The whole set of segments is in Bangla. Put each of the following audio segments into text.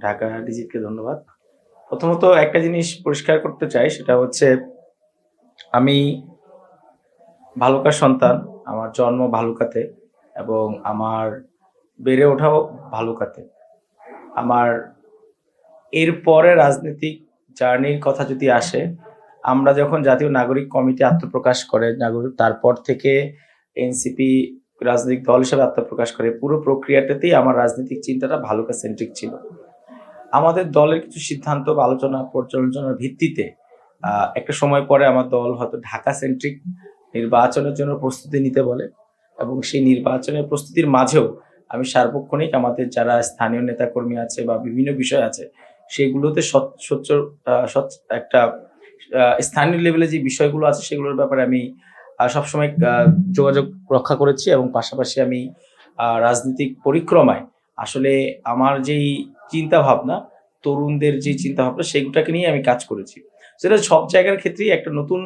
ঢাকা ডিজিটকে ধন্যবাদ। প্রথমত একটা জিনিস পরিষ্কার করতে চাই, সেটা হচ্ছে আমি ভালুকার সন্তান, আমার জন্ম ভালুকাতে এবং আমার বেড়ে ওঠাও ভালুকাতে। আমার এরপরে রাজনৈতিক জার্নির কথা যদি আসে, আমরা যখন জাতীয় নাগরিক কমিটি আত্মপ্রকাশ করে, নাগরিক তারপর থেকে এনসিপি রাজনৈতিক দল হিসেবে আত্মপ্রকাশ করে, পুরো প্রক্রিয়াটাতেই আমার রাজনৈতিক চিন্তাটা ভালুকা সেন্ট্রিক ছিল। আমাদের দলের কিছু সিদ্ধান্ত বা আলোচনা পর্যালোচনার ভিত্তিতে একটা সময় পরে আমার দল হয়তো ঢাকা সেন্ট্রিক নির্বাচনের জন্য প্রস্তুতি নিতে বলে এবং সেই নির্বাচনের প্রস্তুতির মাঝেও আমি সার্বক্ষণিক আমাদের যারা স্থানীয় নেতাকর্মী আছে বা বিভিন্ন বিষয় আছে, সেগুলোতে একটা স্থানীয় লেভেলে যে বিষয়গুলো আছে সেগুলোর ব্যাপারে আমি সবসময় যোগাযোগ রক্ষা করেছি এবং পাশাপাশি আমি রাজনৈতিক পরিক্রমায় আসলে আমার যেই চিন্তা ভাবনা তরুণদের যে চিন্তা ভাবনা সেগুলোটাকে নিয়ে আমি কাজ করেছি। সেটা সব জায়গার ক্ষেত্রেই একটা নতুন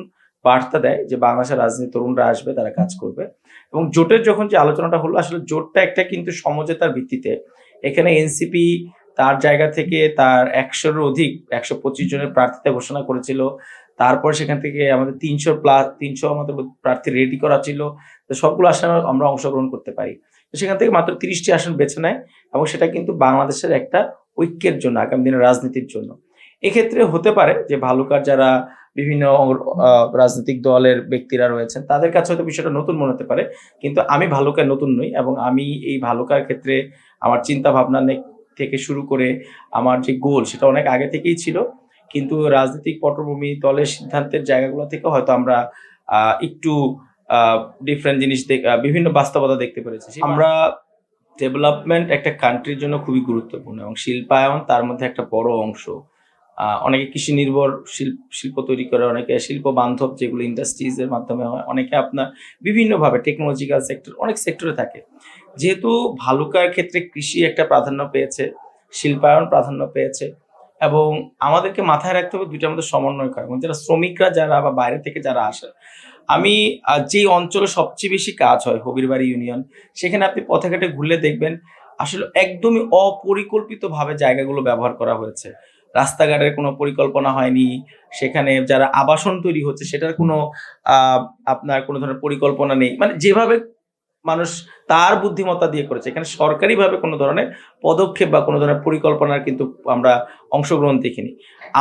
বার্তা দেয় যে বাংলাদেশের রাজনীতি তরুণরা আসবে তারা কাজ করবে। এবং জোটের যখন যে আলোচনাটা হলো আসলে জোটটা একটা কিন্তু সমঝোতার ভিত্তিতে। এখানে এনসিপি তার জায়গা থেকে তার একশোর অধিক একশো পঁচিশ জনের প্রার্থিতা ঘোষণা করেছিল। তারপর সেখান থেকে আমাদের তিনশো প্লাস তিনশো আমাদের প্রার্থী রেডি করা ছিল। তো সবগুলো আসলে আমরা অংশগ্রহণ করতে পারি। সেখান থেকে মাত্র তিরিশটি আসন বেছে নেয় এবং সেটা কিন্তু বাংলাদেশের একটা ঐক্যের জন্য, আগামী দিনের রাজনীতির জন্য। এক্ষেত্রে হতে পারে যে ভালুকার যারা বিভিন্ন রাজনৈতিক দলের ব্যক্তিরা রয়েছেন, তাদের কাছে হয়তো বিষয়টা নতুন মনে হতে পারে, কিন্তু আমি ভালুকায় নতুন নই এবং আমি এই ভালুকার ক্ষেত্রে আমার চিন্তা ভাবনা থেকে শুরু করে আমার যে গোল সেটা অনেক আগে থেকেই ছিল। কিন্তু রাজনৈতিক পটভূমি, দলের সিদ্ধান্তের জায়গাগুলো থেকে হয়তো আমরা একটু ডিফারেন্ট জিনিস দেখ- বিভিন্ন বাস্তবতা দেখতে পেরেছি। আমরা ডেভেলপমেন্ট একটা কান্ট্রির জন্য খুবই গুরুত্বপূর্ণ এবং শিল্পায়ন তার মধ্যে একটা বড় অংশ। অনেকে কৃষি নির্ভর শিল্প শিল্প তৈরি করে অনেকে শিল্প বান্ধব যেগুলো ইন্ডাস্ট্রিজ এর মাধ্যমে হয় অনেকে আপনার বিভিন্নভাবে টেকনোলজিক্যাল সেক্টর অনেক সেক্টরে থাকে। যেহেতু ভালুকার ক্ষেত্রে কৃষি একটা প্রাধান্য পেয়েছে শিল্পায়ন প্রাধান্য পেয়েছে এবং আমাদেরকে মাথায় রাখতে হবে দুইটার মধ্যে সমন্বয় করা এবং যারা শ্রমিকরা যারা বা বাইরে থেকে যারা আসে আমি যেই অঞ্চলে সবচেয়ে বেশি কাজ হয়, হবিরবাড়ি ইউনিয়ন, সেখানে আপনি পথে ঘাটে ঘুরলে দেখবেন আসলে একদমই অপরিকল্পিতভাবে জায়গাগুলো ব্যবহার করা হয়েছে। রাস্তাঘাটের কোনো পরিকল্পনা হয়নি, সেখানে যারা আবাসন তৈরি হচ্ছে, সেটার কোনো আপনার কোনো ধরনের পরিকল্পনা নেই। মানে যেভাবে মানুষ তার বুদ্ধিমত্তা দিয়ে করেছে, এখানে সরকারিভাবে কোনো ধরনের পদক্ষেপ বা কোনো ধরনের পরিকল্পনার কিন্তু আমরা অংশগ্রহণ দেখিনি।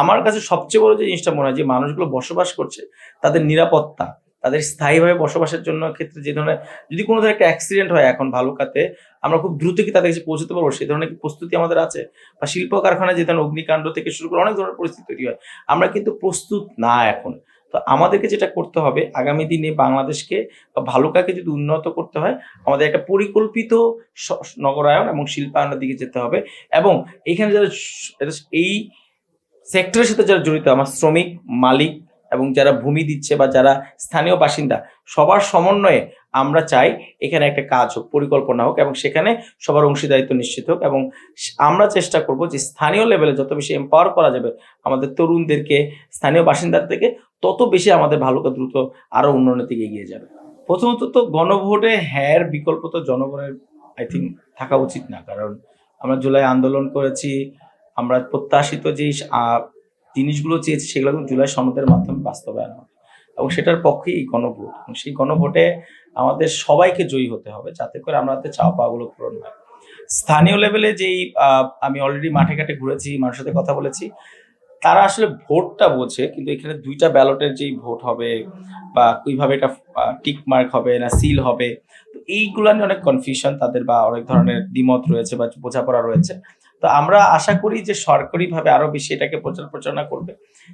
আমার কাছে সবচেয়ে বড় যে জিনিসটা মনে হয় যে, মানুষগুলো বসবাস করছে, তাদের নিরাপত্তা। তাদের স্থায়ীভাবে বসবাসের জন্য ক্ষেত্রে যে ধরনের, যদি কোনো ধরনের একটা অ্যাক্সিডেন্ট হয় এখন ভালুকাতে, আমরা খুব দ্রুত কি তাদের কাছে পৌঁছতে পারব? সেই ধরনের কি প্রস্তুতি আমাদের আছে? বা শিল্প কারখানায় যে ধরনের অগ্নিকাণ্ড থেকে শুরু করে অনেক ধরনের পরিস্থিতি তৈরি হয়। আমরা কিন্তু প্রস্তুত না এখন। তো আমাদেরকে যেটা করতে হবে, আগামী দিনে বাংলাদেশকে বা ভালুকাকে যদি উন্নত করতে হয়, আমাদের একটা পরিকল্পিত নগরায়ন এবং শিল্পায়নের দিকে যেতে হবে এবং এইখানে যারা এই সেক্টরের সাথে যারা জড়িত, আমার শ্রমিক, মালিক এবং যারা ভূমি দিচ্ছে বা যারা স্থানীয় বাসিন্দা, সবার সমন্বয়ে আমরা চাই এখানে একটা কাজ হোক, পরিকল্পনা হোক এবং সেখানে সবার অংশীদারিত্ব নিশ্চিত হোক এবং আমরা চেষ্টা করব যে স্থানীয় লেভেলে যত বেশি এম্পাওয়ার করা যাবে, আমাদের তরুণদেরকে, স্থানীয় বাসিন্দার থেকে তত বেশি আমাদের ভালুকা দ্রুত আরও উন্নয়নের দিকে এগিয়ে যাবে। প্রথমত তো গণভোটে হ্যার বিকল্প তো জনগণের আই থিঙ্ক থাকা উচিত না। কারণ আমরা জুলাই আন্দোলন করেছি, আমরা প্রত্যাশিত যে জিনিসগুলো চেয়েছি সেগুলো জুলাই সনদের মাধ্যমে বাস্তবায়ন হবে। এবং সেটার পক্ষেই এই গণভোট। এবং সেই গণভোটে আমাদের সবাইকে জয়ী হতে হবে, যাতে করে আমাদের চাওয়া পাওয়াগুলো পূরণ হয়। স্থানীয় লেভেলে যেই আমি অলরেডি মাঠে ঘাটে ঘুরেছি, মানুষের সাথে কথা বলেছি, তারা আসলে ভোটটা বোঝে, কিন্তু এখানে দুইটা ব্যালটের যেই ভোট হবে বা কীভাবে এটা টিক মার্ক হবে না সিল হবে, তো এইগুলো নিয়ে অনেক কনফিউশন তাদের বা অনেক ধরনের দ্বিমত রয়েছে বা বোঝাপড়া রয়েছে। তো আমরা আশা করি যে সরকারিভাবে আরও বেশি এটাকে প্রচার প্রচারণা করবে।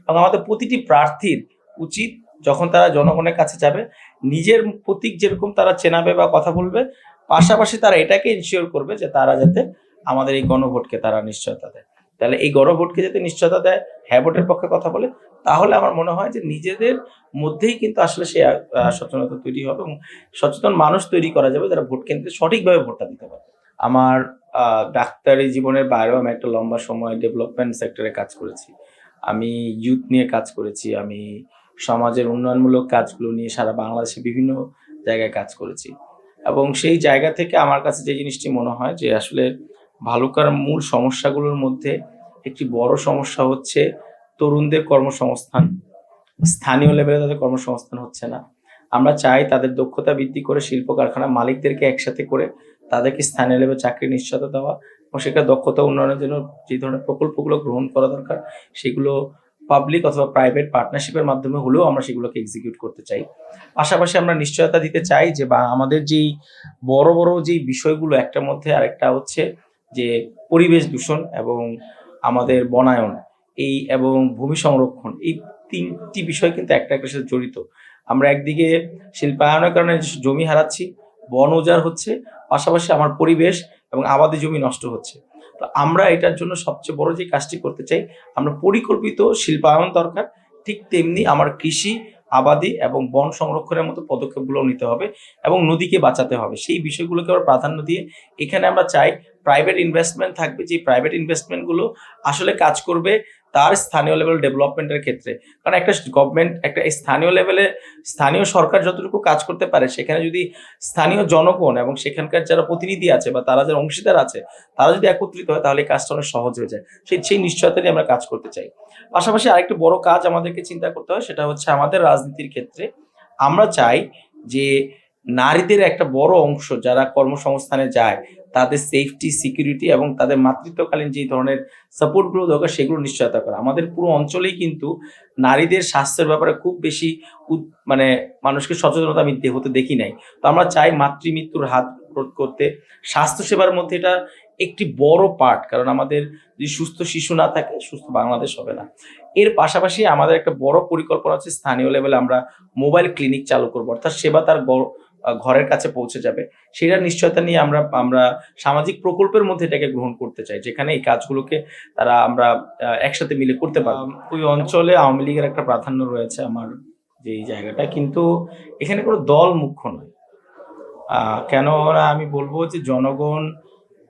এবং আমাদের প্রতিটি প্রার্থীর উচিত যখন তারা জনগণের কাছে যাবে, নিজের প্রতীক যেরকম তারা চেনাবে বা কথা বলবে, পাশাপাশি তারা এটাকে ইনশিওর করবে যে তারা যাতে আমাদের এই গণভোটকে তারা নিশ্চয়তা দেয়। তাহলে এই গণভোটকে যাতে নিশ্চয়তা দেয় হ্যাঁ ভোটের পক্ষে কথা বলে, তাহলে আমার মনে হয় যে নিজেদের মধ্যেই কিন্তু আসলে সে সচেতনতা তৈরি হবে এবং সচেতন মানুষ তৈরি করা যাবে যারা ভোট কেন্দ্রে সঠিকভাবে ভোটটা দিতে পারে আমার ডাক্তারি জীবনের বাইরেও আমি একটা লম্বা সময় ডেভেলপমেন্ট সেক্টরে কাজ করেছি। আমি ইউথ নিয়ে কাজ করেছি, আমি সমাজের উন্নয়নমূলক কাজগুলো নিয়ে সারা বাংলাদেশে বিভিন্ন জায়গায় কাজ করেছি। এবং সেই জায়গা থেকে আমার কাছে যে জিনিসটি মনে হয় যে আসলে ভালুকার মূল সমস্যাগুলোর মধ্যে একটি বড় সমস্যা হচ্ছে তরুণদের কর্মসংস্থান। স্থানীয় লেভেলে তাদের কর্মসংস্থান হচ্ছে না। আমরা চাই তাদের দক্ষতা বৃদ্ধি করে শিল্প কারখানা মালিকদেরকে একসাথে করে তাদেরকে স্থানীয় লেভেলে চাকরি নিশ্চয়তা দেওয়া এবং সেখানে দক্ষতা উন্নয়নের জন্য যে ধরনের প্রকল্পগুলো গ্রহণ করা দরকার, সেগুলো পাবলিক অথবা প্রাইভেট পার্টনারশিপের মাধ্যমে হলেও আমরা সেগুলোকে এক্সিকিউট করতে চাই। পাশাপাশি আমরা নিশ্চয়তা দিতে চাই যে বা আমাদের যেই বড় বড় যেই বিষয়গুলো একটার মধ্যে আরেকটা হচ্ছে যে পরিবেশ দূষণ এবং আমাদের বনায়ন এই এবং ভূমি সংরক্ষণ এই তিনটি বিষয় কিন্তু একটা একটার সাথে জড়িত। আমরা একদিকে শিল্পায়নের কারণে জমি হারাচ্ছি বন উজাড় হচ্ছে, পাশাপাশি আমার পরিবেশ এবং আবাদি জমি নষ্ট হচ্ছে। তো আমরা এটার জন্য সবচেয়ে বড় যে কাজটি করতে চাই, আমরা পরিকল্পিত শিল্পায়ন দরকার, ঠিক তেমনি আমার কৃষি, আবাদি এবং বন সংরক্ষণের মতো পদক্ষেপগুলো নিতে হবে এবং নদীকে বাঁচাতে হবে। সেই বিষয়গুলোকে আমরা প্রাধান্য দিয়ে এখানে আমরা চাই প্রাইভেট ইনভেস্টমেন্ট থাকবে যে প্রাইভেট ইনভেস্টমেন্টগুলো আসলে কাজ করবে তার স্থানীয় লেভেল ডেভেলপমেন্টের ক্ষেত্রে। কারণ একটা গভর্নমেন্ট একটা স্থানীয় লেভেলে স্থানীয় সরকার যতটুকু কাজ করতে পারে, সেখানে যদি স্থানীয় জনগণ এবং সেখানকার যারা প্রতিনিধি আছে বা তারা যারা অংশীদার আছে, তারা যদি একত্রিত হয়, তাহলে কাজটা অনেক সহজ হয়ে যায়। সেই সেই নিশ্চয়তা নিয়ে আমরা কাজ করতে চাই। পাশাপাশি আরেকটি বড় কাজ আমাদেরকে চিন্তা করতে হয়, সেটা হচ্ছে আমাদের রাজনীতির ক্ষেত্রে আমরা চাই যে, নারীদের একটা বড় অংশ যারা কর্মসংস্থানে যায় তাদের সেফটি সিকিউরিটি এবং তাদের মাতৃত্বকালীন যে ধরনের সাপোর্টগুলো দরকার সেগুলো নিশ্চয়তা করা। আমাদের পুরো অঞ্চলেই কিন্তু নারীদের স্বাস্থ্যের ব্যাপারে খুব বেশি মানে মানুষকে সচেতনতা আমি হতে দেখি নাই। তো আমরা চাই মাতৃমৃত্যুর হাত রোধ করতে। স্বাস্থ্যসেবার মধ্যে এটা একটি বড় পার্ট কারণ আমাদের যদি সুস্থ শিশু না থাকে, সুস্থ বাংলাদেশ হবে না। এর পাশাপাশি আমাদের একটা বড় পরিকল্পনা হচ্ছে স্থানীয় লেভেলে আমরা মোবাইল ক্লিনিক চালু করব। অর্থাৎ সেবা তার ঘরের কাছে পৌঁছে যাবে। সেটা নিশ্চয়তা নিয়ে আমরা আমরা সামাজিক প্রকল্পের মধ্যে এটাকে গ্রহণ করতে চাই যেখানে এই কাজগুলোকে তারা আমরা একসাথে মিলে করতে পারব। ওই অঞ্চলে আওয়ামী লীগের একটা প্রাধান্য রয়েছে আমার যে জায়গাটা কিন্তু এখানে কোনো দল মুখ্য নয়। আহ, কেন না আমি বলব যে জনগণ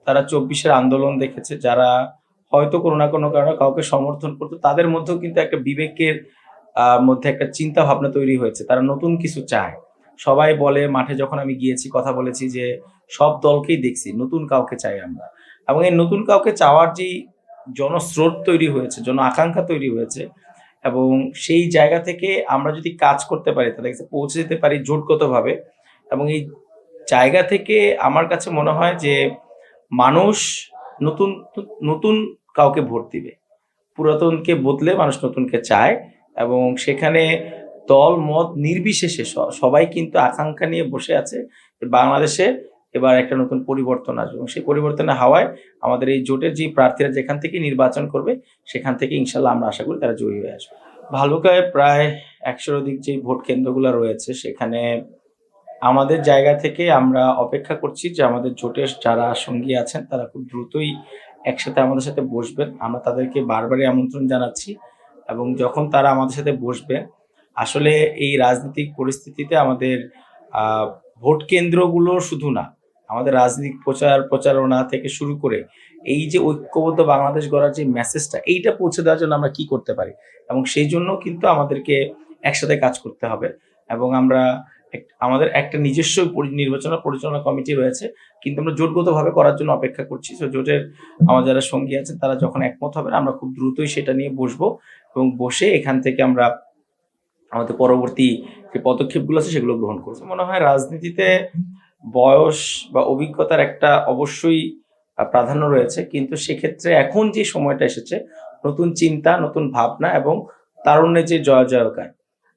তারা চব্বিশের আন্দোলন দেখেছে যারা হয়তো কোনো না কোনো কারণে কাউকে সমর্থন করতো তাদের মধ্যেও কিন্তু একটা বিবেকের মধ্যে একটা চিন্তা ভাবনা তৈরি হয়েছে। তারা নতুন কিছু চায়। সবাই বলে, মাঠে যখন আমি গিয়েছি, কথা বলেছি যে সব দলকেই দেখছি, নতুন কাউকে চাই আমরা। এবং এই নতুন কাউকে চাওয়ার যেই জনস্রোত তৈরি হয়েছে, জন আকাঙ্ক্ষা তৈরি হয়েছে, এবং সেই জায়গা থেকে আমরা যদি কাজ করতে পারি, তাদের কাছে পৌঁছে যেতে পারি জোটগতভাবে, এবং এই জায়গা থেকে আমার কাছে মনে হয় যে মানুষ নতুন নতুন কাউকে ভোট দিবে। পুরাতনকে বদলে মানুষ নতুনকে চায়, এবং সেখানে দল, মত নির্বিশেষে সবাই কিন্তু আকাঙ্ক্ষা নিয়ে বসে আছে বাংলাদেশে এবার একটা নতুন পরিবর্তন আসবে। এবং সেই পরিবর্তনের হাওয়ায় আমাদের এই জোটের যে প্রার্থীরা যেখান থেকে নির্বাচন করবে, সেখান থেকে ইনশাল্লাহ আমরা আশা করি তারা জয়ী হয়ে আসবে। ভালুকায় প্রায় একশোর অধিক যে ভোট কেন্দ্রগুলো রয়েছে, সেখানে আমাদের জায়গা থেকে আমরা অপেক্ষা করছি যে আমাদের জোটের যারা সঙ্গী আছেন, তারা খুব দ্রুতই একসাথে আমাদের সাথে বসবেন। আমরা তাদেরকে বারবারই আমন্ত্রণ জানাচ্ছি এবং যখন তারা আমাদের সাথে বসবেন আসলে এই রাজনৈতিক পরিস্থিতিতে আমাদের ভোট কেন্দ্রগুলো শুধু না, আমাদের রাজনৈতিক প্রচার প্রচারণা থেকে শুরু করে এই যে ঐক্যবদ্ধ বাংলাদেশ গড়ার যে মেসেজটা এইটা পৌঁছে দেওয়ার জন্য আমরা কি করতে পারি? এবং সেই জন্য কিন্তু আমাদেরকে একসাথে কাজ করতে হবে এবং আমরা আমাদের একটা নিজস্ব নির্বাচন পরিচালনা কমিটি রয়েছে, কিন্তু আমরা জোটগতভাবে করার জন্য অপেক্ষা করছি। তো জোটের আমার যারা সঙ্গী আছেন, তারা যখন একমত হবে আমরা খুব দ্রুতই সেটা নিয়ে বসবো এবং বসে এখান থেকে আমরা আমাদের পরবর্তী যে পদক্ষেপগুলো আছে সেগুলো গ্রহণ করব। মনে হয় রাজনীতিতে বয়স বা অভিজ্ঞতার একটা অবশ্যই প্রাধান্য রয়েছে। কিন্তু সেক্ষেত্রে এখন যে সময়টা এসেছে, নতুন চিন্তা, নতুন ভাবনা এবং তারুণ্যের যে জয় জয়কার।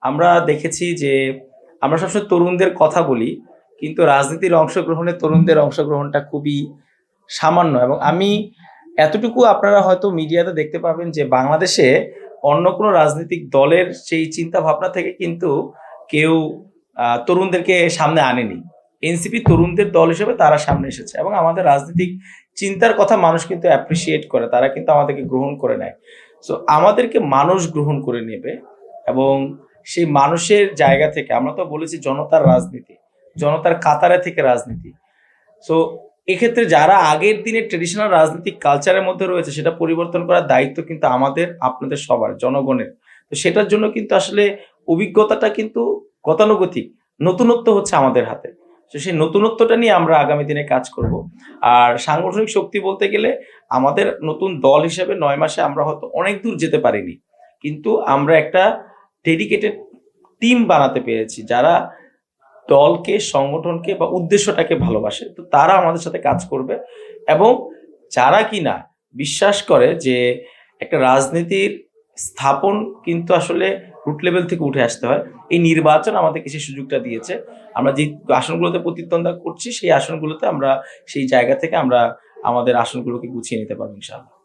আমরা দেখেছি যে, আমরা সবসময় তরুণদের কথা বলি, কিন্তু রাজনীতির অংশগ্রহণে তরুণদের অংশগ্রহণটা খুবই সামান্য। এবং আমি এতটুকু আপনারা হয়তো মিডিয়াতে দেখতে পাবেন যে বাংলাদেশে অন্য কোনো রাজনৈতিক দলের সেই চিন্তা ভাবনা থেকে কিন্তু কেউ তরুণদেরকে সামনে আনেনি। এনসিপি তরুণদের দল হিসেবে তারা সামনে এসেছে এবং আমাদের রাজনৈতিক চিন্তার কথা মানুষ কিন্তু অ্যাপ্রিসিয়েট করে, তারা কিন্তু আমাদেরকে গ্রহণ করে নেয়। সো আমাদেরকে মানুষ গ্রহণ করে নেবে এবং সেই মানুষের জায়গা থেকে আমরা তো বলেছি জনতার রাজনীতি, জনতার কাতারে থেকে রাজনীতি। সো এক্ষেত্রে যারা আগের দিনের ট্রেডিশনাল রাজনৈতিক কালচারের মধ্যে রয়েছে, সেটা পরিবর্তন করার দায়িত্ব কিন্তু আমাদের, আপনাদের সবার, জনগণের। তো সেটার জন্য কিন্তু আসলে অভিজ্ঞতাটা কিন্তু গতানুগতিক, নতুনত্ব হচ্ছে আমাদের হাতে। তো সেই নতুনত্বটা নিয়ে আমরা আগামী দিনে কাজ করব। আর সাংগঠনিক শক্তি বলতে গেলে আমাদের নতুন দল হিসেবে নয় মাসে আমরা হয়তো অনেক দূর যেতে পারিনি। কিন্তু আমরা একটা ডেডিকেটেড টিম বানাতে পেরেছি, যারা দলকে, সংগঠনকে বা উদ্দেশ্যটাকে ভালোবাসে। তো তারা আমাদের সাথে কাজ করবে এবং যারা কিনা বিশ্বাস করে যে একটা রাজনীতির স্থাপন কিন্তু আসলে রুট লেভেল থেকে উঠে আসতে হয়, এই নির্বাচন আমাদেরকে সেই সুযোগটা দিয়েছে। আমরা যে আসনগুলোতে প্রতিদ্বন্দ্বিতা করছি, সেই আসনগুলোতে আমরা, সেই জায়গা থেকে আমরা আমাদের আসনগুলোকে গুছিয়ে নিতে পারব ইনশাআল্লাহ।